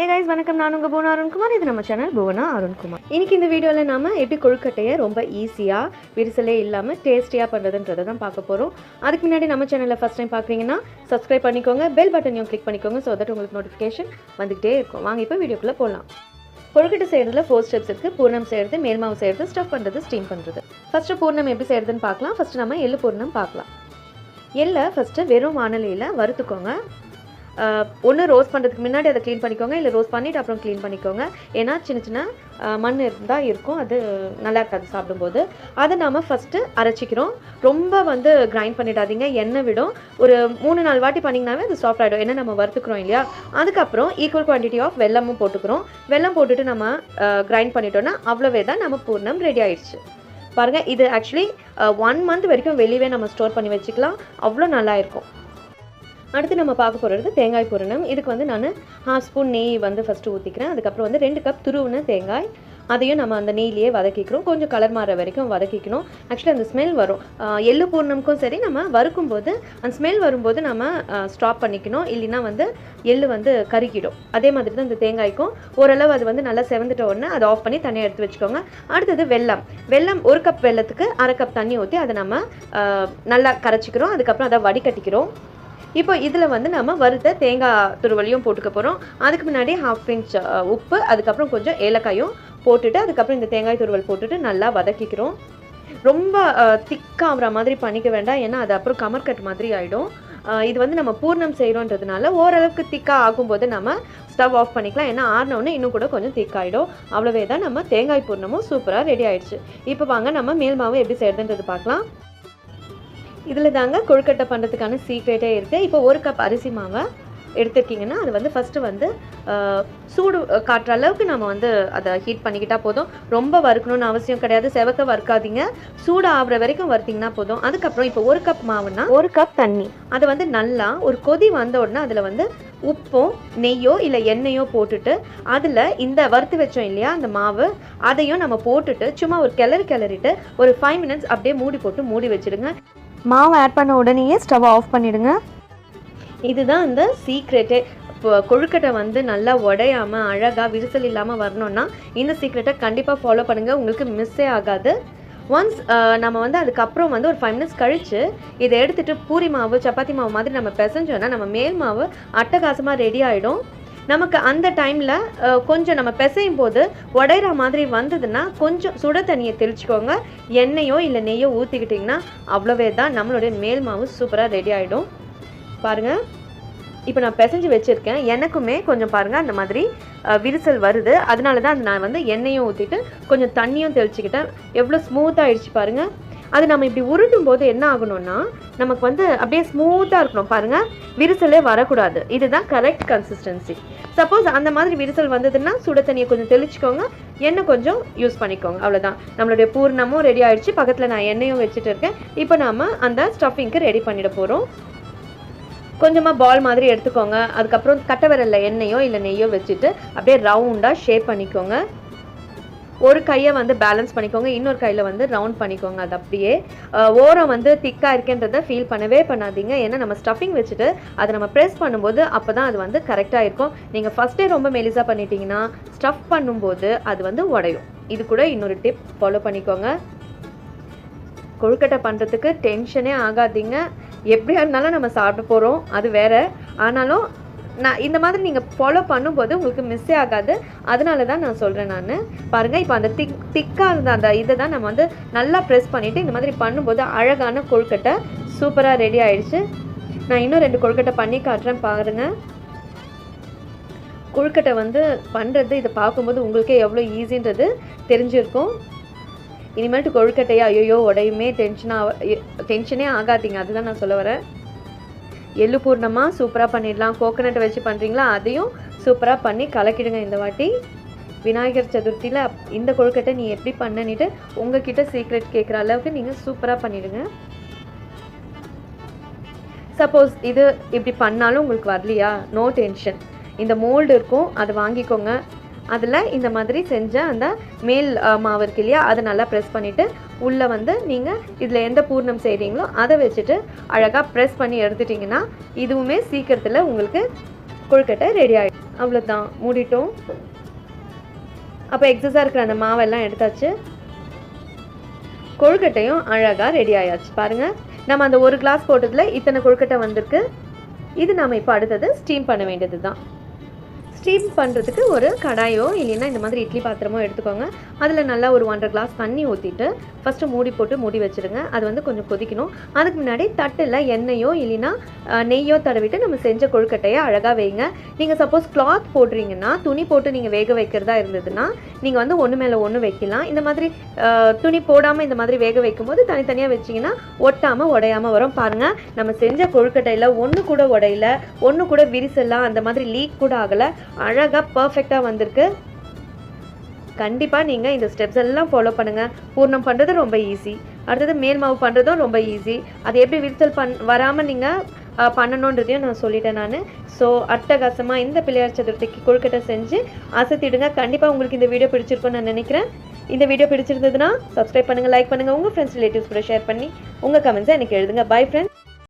ஏ guys வணக்கம். நான் உங்கள் புவனா அருண்குமார். இது நம்ம சேனல் புவனா அருண்குமார். இன்னைக்கு இந்த வீடியோவில் நாம் எப்படி கொழுக்கட்டையை ரொம்ப ஈஸியாக விரிசலே இல்லாமல் டேஸ்டியாக பண்ணுறதுன்றதை தான் பார்க்க போகிறோம் அதுக்கு முன்னாடி நம்ம சேனலில் ஃபஸ்ட் டைம் பார்க்குறீங்கன்னா சப்ஸ்கிரைப் பண்ணிக்கோங்க பெல் பட்டனையும் கிளிக் பண்ணிக்கோங்க ஸோ தட் உங்களுக்கு நோட்டிஃபிகேஷன் வந்துகிட்டே இருக்கும். வாங்க இப்போ வீடியோக்குள்ளே போகலாம் கொழுக்கட்டை செய்கிறதுல ஃபோர் ஸ்டெப்ஸ் இருக்குது பூர்ணம் செய்கிறது மேல்மாவு செய்கிறது ஸ்டஃப் பண்ணுறது ஸ்டீம் பண்ணுறது ஃபஸ்ட்டு பூர்ணம் எப்படி செய்கிறதுன்னு பார்க்கலாம். ஃபஸ்ட்டு நம்ம எள்ளு பூர்ணம் பார்க்கலாம். எள்ளை ஃபஸ்ட்டு வெறும் வானொலியில் வறுத்துக்கோங்க. ஒன்று ரோஸ் பண்ணுறதுக்கு முன்னாடி அதை க்ளீன் பண்ணிக்கோங்க. இல்லை ரோஸ் பண்ணிவிட்டு அப்புறம் க்ளீன் பண்ணிக்கோங்க. ஏன்னா சின்ன சின்ன மண் இருந்தால் இருக்கும். அது நல்லா இருக்காது சாப்பிடும்போது. அதை நாம் ஃபஸ்ட்டு அரைச்சிக்கிறோம். ரொம்ப வந்து கிரைண்ட் பண்ணிடாதீங்க. எண்ணெய் விடும். ஒரு மூணு நாலு வாட்டி பண்ணிங்கனாவே அது சாஃப்ட் ஆகிடும் ஏன்னா நம்ம வறுத்துக்கிறோம் இல்லையா? அதுக்கப்புறம் ஈக்குவல் குவான்டிட்டி ஆஃப் வெல்லமும் போட்டுக்கிறோம். வெல்லம் போட்டுட்டு நம்ம கிரைண்ட் பண்ணிட்டோன்னா அவ்வளோவே தான் நம்ம பூர்ணம் ரெடி ஆயிடுச்சு. பாருங்கள் இது ஆக்சுவலி ஒன் மந்த் வரைக்கும் வெளியவே நம்ம ஸ்டோர் பண்ணி வச்சுக்கலாம். அவ்வளோ நல்லா இருக்கும். அடுத்து நம்ம பார்க்க போகிறது தேங்காய் பூரணம். இதுக்கு வந்து நான் ஹாஃப் ஸ்பூன் நெய் வந்து ஃபஸ்ட்டு ஊற்றிக்கிறேன் அதுக்கப்புறம் வந்து ரெண்டு கப் துருவுன தேங்காய். அதையும் நம்ம அந்த நெய்லேயே வதக்கிக்கிறோம். கொஞ்சம் கலர் மாற வரைக்கும் வதக்கிக்கணும். ஆக்சுவலி அந்த ஸ்மெல் வரும். எள்ளு பூர்ணமுக்கும் சரி நம்ம வறுக்கும் போது அந்த ஸ்மெல் வரும்போது நம்ம ஸ்டாப் பண்ணிக்கணும். இல்லைன்னா வந்து எள்ளு வந்து கருகிடும். அதே மாதிரி தான் இந்த தேங்காய்க்கும். ஓரளவு அது வந்து நல்லா செவந்துட்ட உடனே அதை ஆஃப் பண்ணி தனியாக எடுத்து வச்சுக்கோங்க. அடுத்தது வெல்லம். வெல்லம் ஒரு கப் வெல்லத்துக்கு அரை கப் தண்ணி ஊற்றி அதை நம்ம நல்லா கரைச்சிக்கிறோம். அதுக்கப்புறம் அதை வடிகட்டிக்கிறோம். இப்போ இதில் வந்து நம்ம வறுத்த தேங்காய் துருவலையும் போட்டுக்க போகிறோம் அதுக்கு முன்னாடி ஹாஃப் இன்ச் உப்பு அதுக்கப்புறம் கொஞ்சம் ஏலக்காயும் போட்டுட்டு அதுக்கப்புறம் இந்த தேங்காய் துருவல் போட்டுட்டு நல்லா வதக்கிக்கிறோம். ரொம்ப திக்காகிற மாதிரி பண்ணிக்க வேண்டாம். ஏன்னா அது அப்புறம் கமர்கட் மாதிரி ஆகிடும் இது வந்து நம்ம பூர்ணம் செய்கிறோன்றதுனால ஓரளவுக்கு திக்காக ஆகும்போது நம்ம ஸ்டவ் ஆஃப் பண்ணிக்கலாம். ஏன்னா ஆறினோடனே இன்னும் கூட கொஞ்சம் திக்காயிடும் அவ்வளவே தான் நம்ம தேங்காய் பூர்ணமும் சூப்பராக ரெடி ஆயிடுச்சு. இப்போ வாங்க நம்ம மேல் மாவு எப்படி செய்கிறதுன்றது பார்க்கலாம். இதில் தாங்க கொழுக்கட்டை பண்ணுறதுக்கான சீக்ரெட்டே இருக்குது இப்போ ஒரு கப் அரிசி மாவை எடுத்துருக்கீங்கன்னா அது வந்து ஃபஸ்ட்டு வந்து சூடு காட்டுற அளவுக்கு நம்ம வந்து அதை ஹீட் பண்ணிக்கிட்டால் போதும். ரொம்ப வறுக்கணும்னு அவசியம் கிடையாது. செவக்க வறுக்காதீங்க. சூடு ஆகுற வரைக்கும் வறுத்தீங்கன்னா போதும். அதுக்கப்புறம் இப்போ ஒரு கப் மாவுனா ஒரு கப் தண்ணி. அதை வந்து நல்லா ஒரு கொதி வந்த உடனே அதில் வந்து உப்பும் நெய்யோ இல்லை எண்ணெயோ போட்டுட்டு அதில் இந்த வறுத்து வச்சோம் இல்லையா அந்த மாவு அதையும் நம்ம போட்டுட்டு சும்மா ஒரு கிளறி கிளறிட்டு ஒரு ஃபைவ் மினிட்ஸ் அப்படியே மூடி போட்டு மூடி வச்சிடுங்க. மாவு ஆட் பண்ண உடனேயே ஸ்டவ் ஆஃப் பண்ணிடுங்க. இதுதான் இந்த சீக்ரெட்டே இப்போ கொழுக்கட்டை வந்து நல்லா உடையாமல் அழகாக விரிசல் இல்லாமல் வரணும்னா இந்த சீக்ரெட்டை கண்டிப்பாக ஃபாலோ பண்ணுங்கள் உங்களுக்கு மிஸ்ஸே ஆகாது. ஒன்ஸ் நம்ம வந்து அதுக்கப்புறம் வந்து ஒரு ஃபைவ் மினிட்ஸ் கழித்து இதை எடுத்துகிட்டு பூரி மாவு சப்பாத்தி மாவு மாதிரி நம்ம பிசைஞ்சோன்னா நம்ம மேல் மாவு அட்டகாசமாக ரெடி ஆகிடும் நமக்கு அந்த டைமில் கொஞ்சம் நம்ம பிசையும் போது உடையிற மாதிரி வந்ததுன்னா கொஞ்சம் சுட தண்ணியை தெளிச்சுக்கோங்க. எண்ணெயோ இல்லை நெய்யோ ஊற்றிக்கிட்டிங்கன்னா அவ்வளோவே தான் நம்மளுடைய மேல் மாவு சூப்பராக ரெடி ஆகிடும் பாருங்கள் இப்போ நான் பிசைஞ்சு வச்சுருக்கேன். எனக்குமே கொஞ்சம் பாருங்கள் அந்த மாதிரி விரிசல் வருது. அதனால தான் அது நான் வந்து எண்ணெயும் ஊற்றிட்டு கொஞ்சம் தண்ணியும் தெளிச்சுக்கிட்டேன். எவ்வளோ ஸ்மூத்தாகிடுச்சு பாருங்கள் அது நம்ம இப்படி உருட்டும் போது என்ன ஆகணும்னா நமக்கு வந்து அப்படியே ஸ்மூத்தாக இருக்கணும். பாருங்கள் விரிசலே வரக்கூடாது. இதுதான் கரெக்ட் கன்சிஸ்டன்சி சப்போஸ் அந்த மாதிரி விரிசல் வந்ததுன்னா சுட தண்ணியை கொஞ்சம் தெளிச்சுக்கோங்க. எண்ணெய் கொஞ்சம் யூஸ் பண்ணிக்கோங்க. அவ்வளோதான் நம்மளுடைய பூர்ணமும் ரெடி ஆயிடுச்சு. பக்கத்தில் நான் எண்ணெயும் வச்சுட்டு இருக்கேன். இப்போ நாம் அந்த ஸ்டஃபிங்க்கு ரெடி பண்ணிட போகிறோம் கொஞ்சமாக பால் மாதிரி எடுத்துக்கோங்க. அதுக்கப்புறம் கட்டை விரலில் எண்ணெயோ இல்லை நெய்யோ வச்சுட்டு அப்படியே ரவுண்டாக ஷேப் பண்ணிக்கோங்க. ஒரு கையை வந்து பேலன்ஸ் பண்ணிக்கோங்க இன்னொரு கையில் வந்து ரவுண்ட் பண்ணிக்கோங்க. அது அப்படியே ஓரம் வந்து திக்காக இருக்கேன்றதை ஃபீல் பண்ணவே பண்ணாதீங்க. ஏன்னா நம்ம ஸ்டஃபிங் வச்சுட்டு அதை நம்ம ப்ரெஸ் பண்ணும்போது அப்போ தான் அது வந்து கரெக்டாக இருக்கும். நீங்கள் ஃபஸ்ட்டே ரொம்ப மெலிசாக பண்ணிட்டீங்கன்னா ஸ்டஃப் பண்ணும்போது அது வந்து உடையும். இது கூட இன்னொரு டிப் ஃபாலோ பண்ணிக்கோங்க. கொழுக்கட்டை பண்ணுறதுக்கு டென்ஷனே ஆகாதீங்க. எப்படியா இருந்தாலும் நம்ம சாப்பிட போகிறோம் அது வேற. ஆனாலும் நான் இந்த மாதிரி நீங்கள் ஃபாலோ பண்ணும்போது உங்களுக்கு மிஸ்ஸே ஆகாது. அதனால தான் நான் சொல்கிறேன் நான். பாருங்கள் இப்போ அந்த திக் திக்காக இருந்த அந்த இதை தான் நம்ம வந்து நல்லா ப்ரெஸ் பண்ணிவிட்டு இந்த மாதிரி பண்ணும்போது அழகான கொழுக்கட்டை சூப்பராக ரெடி ஆயிடுச்சு. நான் இன்னும் ரெண்டு கொழுக்கட்டை பண்ணி காட்டுறேன் பாருங்கள் கொழுக்கட்டை வந்து பண்ணுறது இதை பார்க்கும்போது உங்களுக்கே எவ்வளோ ஈஸின்றது தெரிஞ்சிருக்கும். இனிமேல்ட்டு கொழுக்கட்டையா ஐயோ உடையுமே டென்ஷனாக டென்ஷனே ஆகாதீங்க. அதுதான் நான் சொல்ல வரேன். எள்ளு பூர்ணமாக சூப்பராக பண்ணிடலாம். கோகனட்டை வச்சு பண்ணுறீங்களா அதையும் சூப்பராக பண்ணி கலக்கிடுங்க இந்த வாட்டி. விநாயகர் சதுர்த்தியில் இந்த கொழுக்கட்டை நீ எப்படி பண்ணனிட்டு உங்ககிட்ட சீக்ரெட் கேட்குற அளவுக்கு நீங்கள் சூப்பராக பண்ணிவிடுங்க சப்போஸ் இது இப்படி பண்ணாலும் உங்களுக்கு வரலையா? நோ டென்ஷன் இந்த மோல்டு இருக்கும் அதை வாங்கிக்கோங்க. அதில் இந்த மாதிரி செஞ்ச அந்த மேல் மாவு இருக்கு இல்லையா அதை நல்லா ப்ரெஸ் பண்ணிவிட்டு உள்ளே வந்து நீங்கள் இதில் எந்த பூர்ணம் செய்கிறீங்களோ அதை வச்சுட்டு அழகாக ப்ரெஸ் பண்ணி எடுத்துட்டிங்கன்னா இதுவுமே சீக்கிரத்தில் உங்களுக்கு கொழுக்கட்டை ரெடி ஆகிடும் அவ்வளோதான் மூடிட்டோம். அப்போ எக்ஸஸாக இருக்கிற அந்த மாவெல்லாம் எடுத்தாச்சு. கொழுக்கட்டையும் அழகாக ரெடி ஆயாச்சு. பாருங்கள் நம்ம அந்த ஒரு கிளாஸ் போட்டதில் இத்தனை கொழுக்கட்டை வந்திருக்கு. இது நம்ம இப்போ அடுத்தது ஸ்டீம் பண்ண வேண்டியது தான் ஸ்டீம் பண்ணுறதுக்கு ஒரு கடாயோ இல்லைன்னா இந்த மாதிரி இட்லி பாத்திரமோ எடுத்துக்கோங்க. அதில் நல்லா ஒரு ஒன்றரை கிளாஸ் தண்ணி ஊற்றிட்டு ஃபஸ்ட்டு மூடி போட்டு மூடி வச்சுருங்க. அது வந்து கொஞ்சம் கொதிக்கணும். அதுக்கு முன்னாடி தட்டில் எண்ணெயோ இல்லைன்னா நெய்யோ தடவிட்டு நம்ம செஞ்ச கொழுக்கட்டையை அழகாக வைங்க. நீங்கள் சப்போஸ் கிளாத் போடுறீங்கன்னா துணி போட்டு நீங்கள் வேக வைக்கிறதா இருந்ததுன்னா நீங்கள் வந்து ஒன்று மேலே ஒன்று வைக்கலாம். இந்த மாதிரி துணி போடாமல் இந்த மாதிரி வேக வைக்கும்போது தனித்தனியாக வச்சிங்கன்னா ஒட்டாமல் உடையாமல் வரும். பாருங்கள் நம்ம செஞ்ச கொழுக்கட்டையில் ஒன்று கூட உடையல ஒன்று கூட விரிசல்லாம் அந்த மாதிரி லீக் கூட ஆகலை. அழகாக பர்ஃபெக்டாக வந்திருக்கு. கண்டிப்பாக நீங்கள் இந்த ஸ்டெப்ஸ் எல்லாம் ஃபாலோ பண்ணுங்கள் பூர்ணம் பண்ணுறது ரொம்ப ஈஸி அடுத்தது மேல் மாவு பண்ணுறதும் ரொம்ப ஈஸி அது எப்படி விரிசல் பண் வராமல் நீங்கள் பண்ணணுன்றதையும் நான் சொல்லிட்டேன் நான். ஸோ அட்டகாசமாக இந்த பிள்ளையார் சதுர்த்திக்கு கொழுக்கட்டை செஞ்சு அசத்திடுங்க. கண்டிப்பாக உங்களுக்கு இந்த வீடியோ பிடிச்சிருக்கும்னு நான் நினைக்கிறேன். இந்த வீடியோ பிடிச்சிருந்ததுன்னா சப்ஸ்கிரைப் பண்ணுங்கள் லைக் பண்ணுங்கள் உங்கள் ஃப்ரெண்ட்ஸ் ரிலேட்டிவ்ஸ் கூட ஷேர் பண்ணி உங்கள் கமெண்ட்ஸை எனக்கு எழுதுங்க. Bye friends